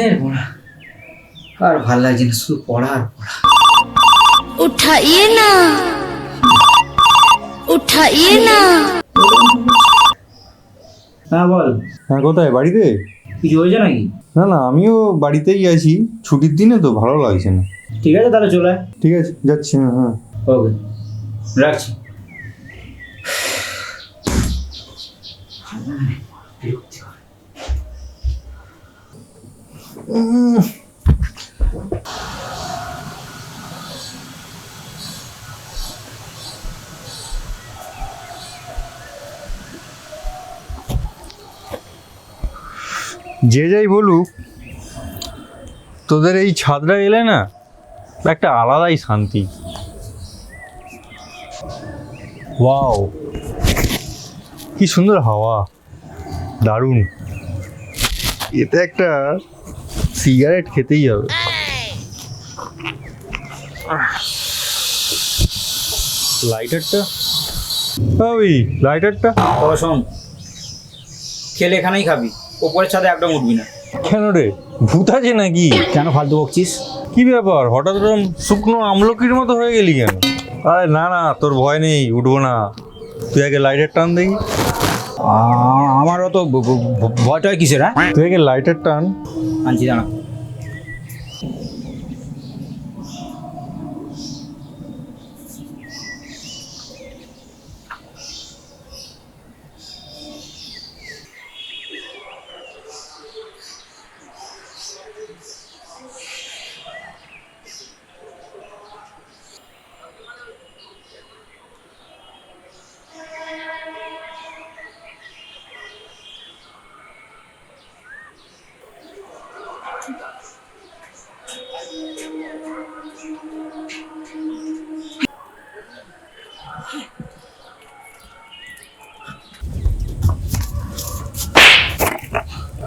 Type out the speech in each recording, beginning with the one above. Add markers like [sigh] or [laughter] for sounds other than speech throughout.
কিসের পড়া। আর ভালো লাগছে না শুধু পড়া আর পড়া। উঠাইয়ে না। উঠাইয়ে না। হ্যাঁ বল। হ্যাঁ কোথায়? বাড়িতে? কিছু হয়েছে নাকি? না না আমিও বাড়িতেই আছি। ছুটির দিনে তো ভালো লাগছে না। ঠিক আছে তাহলে চলে আয়। ঠিক আছে যাচ্ছি না হ্যাঁ। ওকে রাখছি। যে যাই বলুক, তোদের এই ছাদরা এলে না, একটা আলাদাই শান্তি। ওয়াও, কি সুন্দর হাওয়া, দারুণ। এতে একটা সিগারেট খেতেই হবে। লাইটারটা ওই লাইটারটা শোন। খেলে এখানেই খাবি ওপরের ছাদে একদম উঠবি না। কেন রে? ভূত আছে নাকি? কেন ফালতু বকছিস? কি ব্যাপার? হঠাৎ ওরকম শুকনো আমলকির মতো হয়ে গেলি কেন? আরে না না তোর ভয় নেই উঠবো না। তুই আগে লাইটার টান দেখি। আমারও তো ভয়টা হয় কিসের হ্যাঁ? তুই কি লাইটার টান। আনছি দাঁড়া।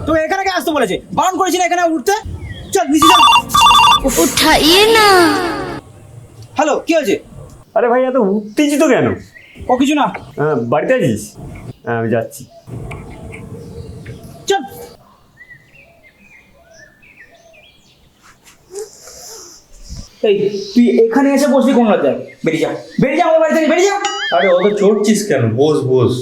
তো এখানে কে আসতে বলেছে? বারণ করেছি না এখানে উঠতে? চল নিচে চল। উঠাইয়ে না। হ্যালো কি হয়েছে? আরে ভাই এত উত্তেজিত কেন? ও কিছু না। হ্যাঁ, বাড়িতে আছিস? হ্যাঁ আমি যাচ্ছি। চল। এই তুই এখানে এসে বসবি কোন রাতে বেরিয়ে যা। বেরিয়ে যা আমার বাড়ি থেকে বেরিয়ে যা। আরে অত চড়ছিস কেন? বস বস।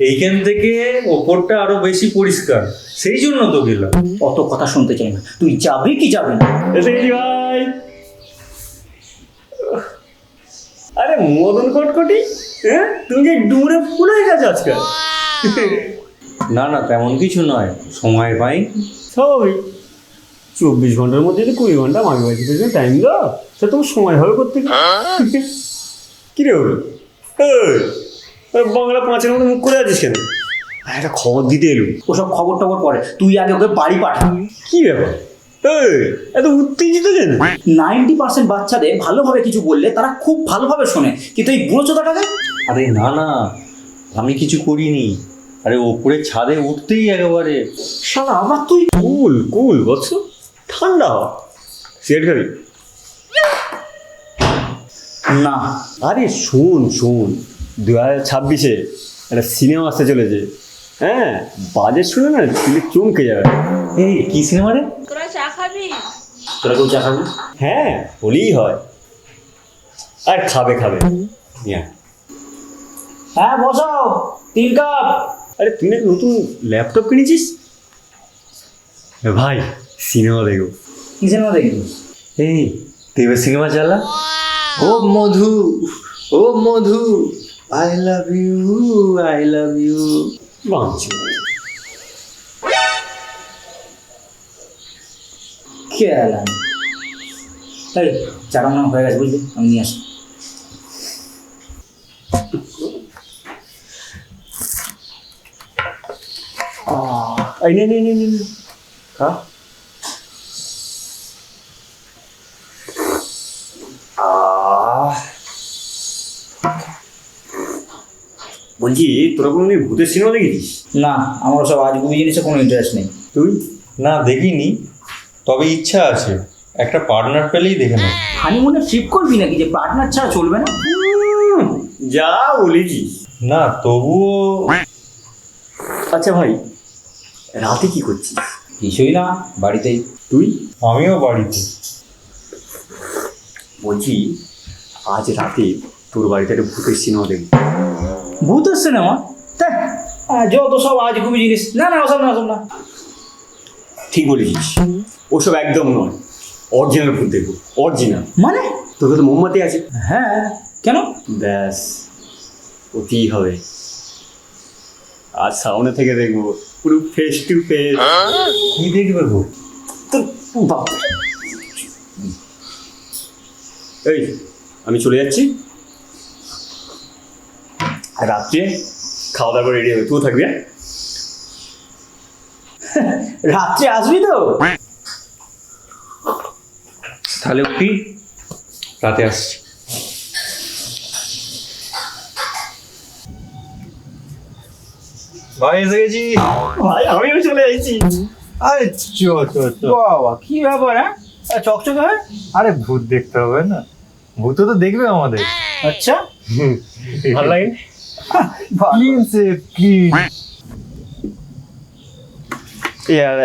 এইখান থেকে ওপরটা আরও বেশি পরিষ্কার। সেই জন্য তো গেলাম। অত কথা শুনতে চাই না। তুই যাবি কি যাবি না? এসে গেছি ভাই। আরে মদন কটকটি? হ্যাঁ? তুমি যে ডুমুরে ফুল হয়ে গেছো আজকাল না না তেমন কিছু নয়। সময় পাই। স্বাভাবিক। চব্বিশ ঘণ্টার মধ্যে যদি কুড়ি ঘণ্টা মামি বাড়ি পেছনে টাইম দাও সে তোমার সময় হবে করতে কি রে ওর এই, ওই বাংলা পাঁচের মধ্যে মুখ করে আছিস কেন? একটা খবর দিতে এলুম ওসব খবর টবর পরে। তুই আগে ওকে বাড়ি পাঠা। কি ব্যাপার? এত উত্তেজিত কেন? নাইনটি পার্সেন্ট বাচ্চাদের ভালোভাবে কিছু বললে তারা খুব ভালোভাবে শোনে। কিন্তু এই বুড়ো চোদাটাকে? আরে না না। আমি কিছু করিনি। আরে ওপরে ছাদে উঠতেই একেবারে। শালা আবার তুই কুল কুল বৎস। ঠান্ডা হ সিগারেট খাবি? না। আরে শোন শোন। দু হাজার ছাব্বিশে একটা সিনেমা আসতে চলেছে। হ্যাঁ বাজেট শুনে না তুই চমকে যাবে। এই কি সিনেমা রে? তোরা চা খাবি? তোরা কেউ চা খাবি? হ্যাঁ হলেই হয়। আর খাবে খাবে। হ্যাঁ বসাও তিন কাপ। আরে তুই নাকি নতুন ল্যাপটপ কিনেছিস? ভাই সিনেমা দেখো। কি সিনেমা দেখবি? এই তুই এবার সিনেমা চালা ও মধু ও মধু। I love you I love you বাঁচো খেয়ালাম এই চাটা মনে হয় হয়ে গেছে বুঝলি আমি নিয়ে আসি এই নে নে নে নে নে। খা বলছি তোরা কোনো ভূতের সিনেমা দেখেছিস? না আমার সব আজগুবি জিনিসে কোনো ইন্টারেস্ট নেই। তুই? না দেখিনি। তবে ইচ্ছা আছে একটা পার্টনার পেলেই দেখে নেব। হানিমুনে ট্রিপ করবি নাকি? যে পার্টনার ছাড়া চলবে না? যা বলেছিস। না তবুও আচ্ছা ভাই রাতে কি করছিস? কিছুই না বাড়িতেই। তুই? আমিও বাড়িতে। বলছি আজ রাতে তোর বাড়িতে একটা ভূতের সিনেমা দেখব। ভূতের সিনেমা আহ, যত সব আজ খুবই জিনিস না না ওসব না ওসব না। ঠিক বলেছিস। ওসব একদম নয়। অরিজিনাল ভূত দেখব অরিজিনাল মানে? তোর কাছে মোমবাতি আছে। হ্যাঁ। কেন? ব্যাস। ওতেই হবে। আজ সামনে থেকে দেখব পুরো ফেস টু ফেস কি দেখবে গো তোর বাপ এই আমি চলে যাচ্ছি। আর রাত্রে খাওয়া দাওয়া করে রেডি হবে তুইও থাকবি হ্যাঁ? [laughs] রাত্রে আসবি তো? তাহলে উঠি। রাতে আসছি। ভাই এসে গেছি। ভাই আমিও চলে যাচ্ছি আরে চো চো চো। বাবা কি ব্যাপার হ্যাঁ? চকচকে হয়? আরে ভূত দেখতে হবে না। ভূত তো দেখবে আমাদের। আচ্ছা। [laughs] ভালো লাগে? প্লিজ প্লিজ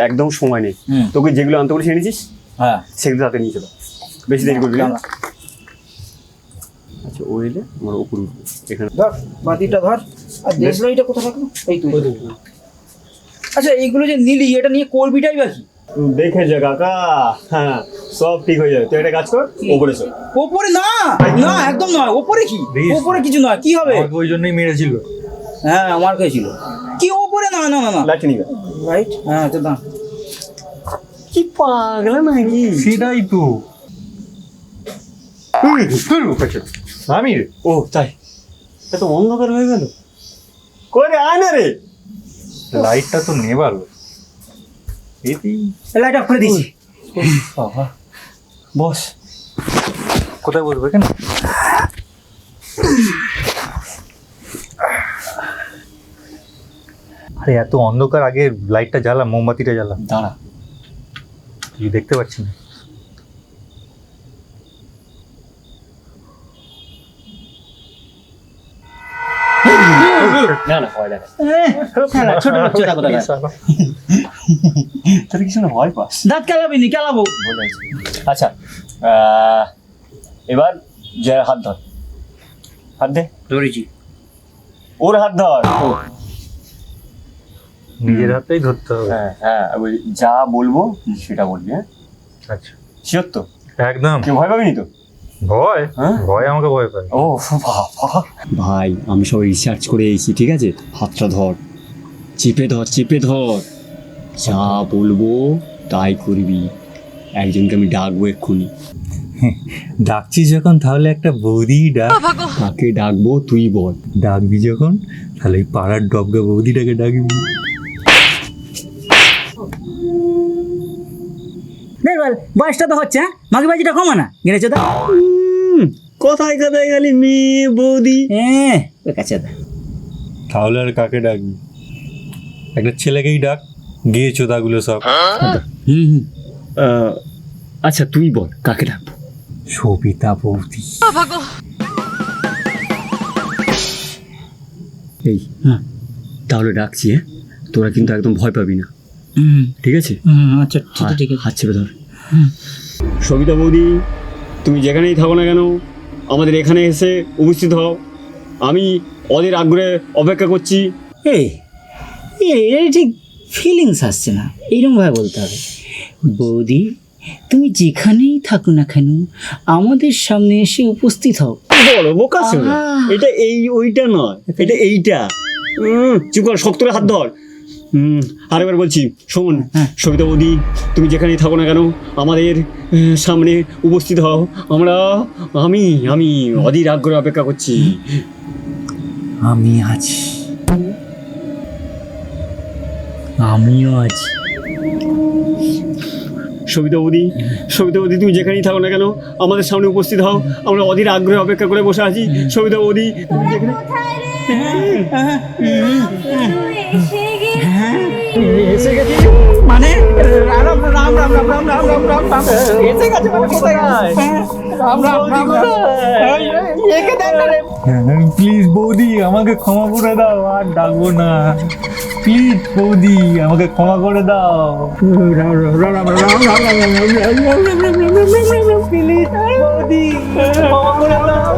একদম সময় নেই। তোকে যেগুলো আনতে বলেছি এনেছিস? হ্যাঁ। সেগুলো হাতে নিয়ে চলো। বেশি দেরি করবি না? আচ্ছা ও এলে আমার উপর এখানে। ধর বাতিটা ধর। আর দেখল এটা কোথায় রাখল এই তুই আচ্ছা এইগুলো যে নিলি এটা নিয়ে করবিটাই বা কি? দেখে যা কাকা? হ্যাঁ সব ঠিক হয়ে যাবে। তুই একটা কাজ কর ওপরে চল। ওপরে? না না একদম নয়। ওপরে কি? ওপরে কিছু নয়। কি হবে? ওই জন্যই মেরেছিল। হ্যাঁ আমার কাছে ছিল কি ওপরে? না না না না। লাঠি নিবে। রাইট হ্যাঁ তো না কি পাগলা নাকি? সেটাই তো। আমি রে। ও তাই। এত অন্ধকার হয়ে গেল। করে আয় না রে। লাইটটা তো নেবার। লাইট অফ করে দিয়েছি বাবা। বস কোথায় বসবে কেন? আরে এত অন্ধকার আগে লাইটটা জ্বালা মোমবাতিটা জ্বালা। দাঁড়া। কিছু দেখতে পাচ্ছি না। না না ভয় লাগে। হ্যাঁ, ছোট [laughs] বাচ্চাটা কোথায়? [laughs] তোর কিছু না ভয় পাস। দাঁত কেলাবি নি কেলাবো। আচ্ছা এবার জয় হাত ধর। হাত দে। ধরেছি। ওর হাত ধর। নিজের হাতেই ধরতে হবে। হ্যাঁ হ্যাঁ ওই যা বলব সেটা বলবি হ্যাঁ? আচ্ছা। শিওর তো? একদম। কেউ ভয় পাবিনি তো? ভয়? হ্যাঁ? ভয় আমাকে ভয় পায়। ও বাবা। ভাই আমি সব রিসার্চ করে এসেছি ঠিক আছে? হাতটা ধর। চেপে ধর চেপে ধর। যা বলব তাই করবি। একজনকে আমি ডাকবো এক্ষুনি। ডাকছিস যখন তাহলে একটা বৌদি ডাক। কাকে ডাকবো তুই বল। ডাকবি যখন তাহলে এই পাড়ার ডবগা বৌদিটাকে ডাকবি। দেখ বল বয়সটা তো হচ্ছে হ্যাঁ? মাগি বাজিটা কমা না গেড়েছে তো? কোথায় কোথায় গেলি মেয়ে বৌদি। হ্যাঁ ওই কাছে দা তাহলে আর কাকে ডাকবি? একটা ছেলেকেই ডাক। গিয়ে চোদাগুলো সব। হুম হুম। আচ্ছা তুই বল কাকে ডাকবো? সবিতা বৌদি। এই হ্যাঁ। তাহলে ডাকছি হ্যাঁ? তোরা কিন্তু একদম ভয় পাবি না। হুম। ঠিক আছে? আচ্ছা ঠিক আছে ঠিক আছে। হাত চেপে ধর। সবিতা বৌদি তুমি যেখানেই থাকো না কেন আমাদের এখানে এসে উপস্থিত হও। আমি ওদের আগ্রহে অপেক্ষা করছি। এই এই এই ঠিক ফিলিংস আসছে না। এইরকমভাবে বলতে হবে। বৌদি তুমি যেখানেই থাকো না কেন আমাদের সামনে এসে উপস্থিত হও। বড় বোকা এটা এই ওইটা নয়। এটা এইটা। চুপ কর শক্ত হাত ধর। হুম আরেকবার বলছি শোন হ্যাঁ। সবিতা বৌদি তুমি যেখানেই থাকো না কেন আমাদের সামনে উপস্থিত হও। আমরা আমি আমি অধীর আগ্রহে অপেক্ষা করছি। আমি আছি। আমিও আছি। সবিতা বৌদি সবিতা বৌদি তুমি যেখানেই থাকো না কেন আমাদের সামনে উপস্থিত হও। আমরা অধীর আগ্রহে অপেক্ষা করে বসে আছি। সবিতা বৌদি তুমি যেখানে এসে গেছি মানে রাম রাম রাম রাম রাম রাম রাম রাম রাম এসে মানে কোথায় রাম রাম রাম একে দেখ না রে প্লিজ বৌদি আমাকে ক্ষমা করে দাও আর ডাকবো না প্লিজ বৌদি আমাকে ক্ষমা করে দাও প্লিজ বৌদি ক্ষমা করে দাও